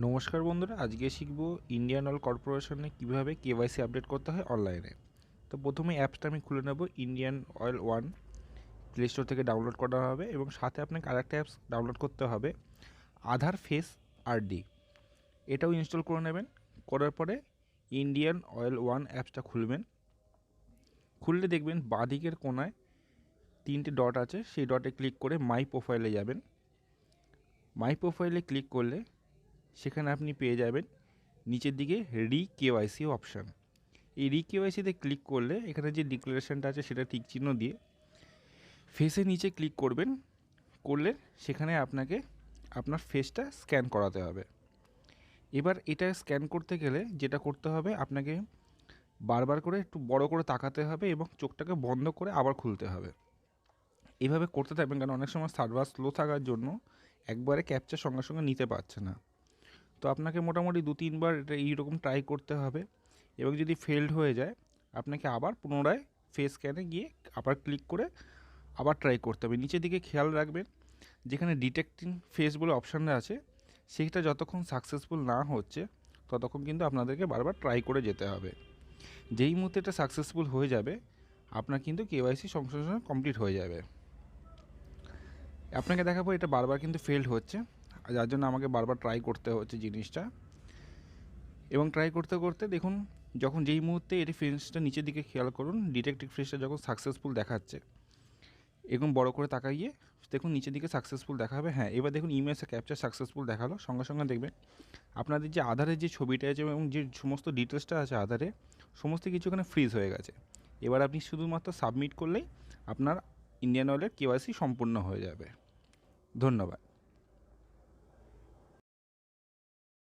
নমস্কার বন্ধুরা, আজকে শিখব ইন্ডিয়ান অয়েল কর্পোরেশনে কীভাবে কেওয়াইসি আপডেট করতে হয় অনলাইনে তো প্রথমে অ্যাপসটা আমি খুলে নেব Indian oil one play store থেকে ডাউনলোড করা হবে এবং সাথে আপনাকে আরেকটা অ্যাপস ডাউনলোড করতে হবে আধার ফেস আরডি এটাও ইনস্টল করে নেবেন, করার পরে ইন্ডিয়ান অয়েল ওয়ান অ্যাপসটা খুলবেন। খুললে দেখবেন বাঁদিকের কোনায় তিনটে ডট আছে, সেই ডটে ক্লিক করে মাই প্রোফাইলে যাবেন। মাই প্রোফাইলে ক্লিক করলে সেখানে আপনি পেয়ে যাবেন নিচের দিকে রি কেওয়াইসি অপশান এই রি কেওয়াইসিতে ক্লিক করলে এখানে যে ডিক্লারেশনটা আছে সেটা ঠিক চিহ্ন দিয়ে ফেসের নিচে ক্লিক করবেন, করলে সেখানে আপনাকে আপনার ফেসটা স্ক্যান করাতে হবে। এবার এটা স্ক্যান করতে গেলে যেটা করতে হবে, আপনাকে বারবার করে একটু বড় করে তাকাতে হবে এবং চোখটাকে বন্ধ করে আবার খুলতে হবে। এভাবে করতে থাকবেন কারণ অনেক সময় সার্ভার স্লো থাকার জন্য একবারে ক্যাপচার সঙ্গে সঙ্গে নিতে পারছে না। তো আপনাকে মোটামুটি দু, তিনবার এটা এইরকম ট্রাই করতে হবে। এবং যদি ফেলড হয়ে যায়, আপনাকে আবার পুনরায় ফেস স্ক্যানে গিয়ে আবার ক্লিক করে আবার ট্রাই করতে হবে। নিচের দিকে খেয়াল রাখবেন, যেখানে ডিটেক্টিং ফেস বলে অপশানটা আছে সেইটা যতক্ষণ সাকসেসফুল না হচ্ছে, ততক্ষণ কিন্তু আপনাদেরকে বারবার ট্রাই করে যেতে হবে। যেই মুহূর্তে এটা সাকসেসফুল হয়ে যাবে, আপনার কিন্তু কেওয়াইসি সঙ্গে কমপ্লিট হয়ে যাবে। আপনাকে দেখাবো এটা বারবার কিন্তু ফেলড হচ্ছে। যার জন্য আমাকে বারবার ট্রাই করতে হচ্ছে জিনিসটা। এবং ট্রাই করতে করতে দেখুন, যখন যেই মুহূর্তে এটি ফেসটা নিচের দিকে খেয়াল করুন ডিটেকটিভ ফেসটা যখন সাকসেসফুল দেখাচ্ছে, এরকম বড় করে তাকাইয়ে দেখুন নিচের দিকে সাকসেসফুল দেখাবে। হ্যাঁ এবার দেখুন ইমেজে ক্যাপচার সাকসেসফুল দেখাল। সঙ্গে সঙ্গে দেখবেন, আপনাদের যে আধারের যে ছবিটা আছে এবং যে সমস্ত ডিটেলসটা আছে আধারে, সমস্ত কিছু এখানে ফ্রিজ হয়ে গেছে। এবার আপনি শুধুমাত্র সাবমিট করলেই আপনার ইন্ডিয়ান অয়েলের কেওয়াইসি সম্পূর্ণ হয়ে যাবে। ধন্যবাদ।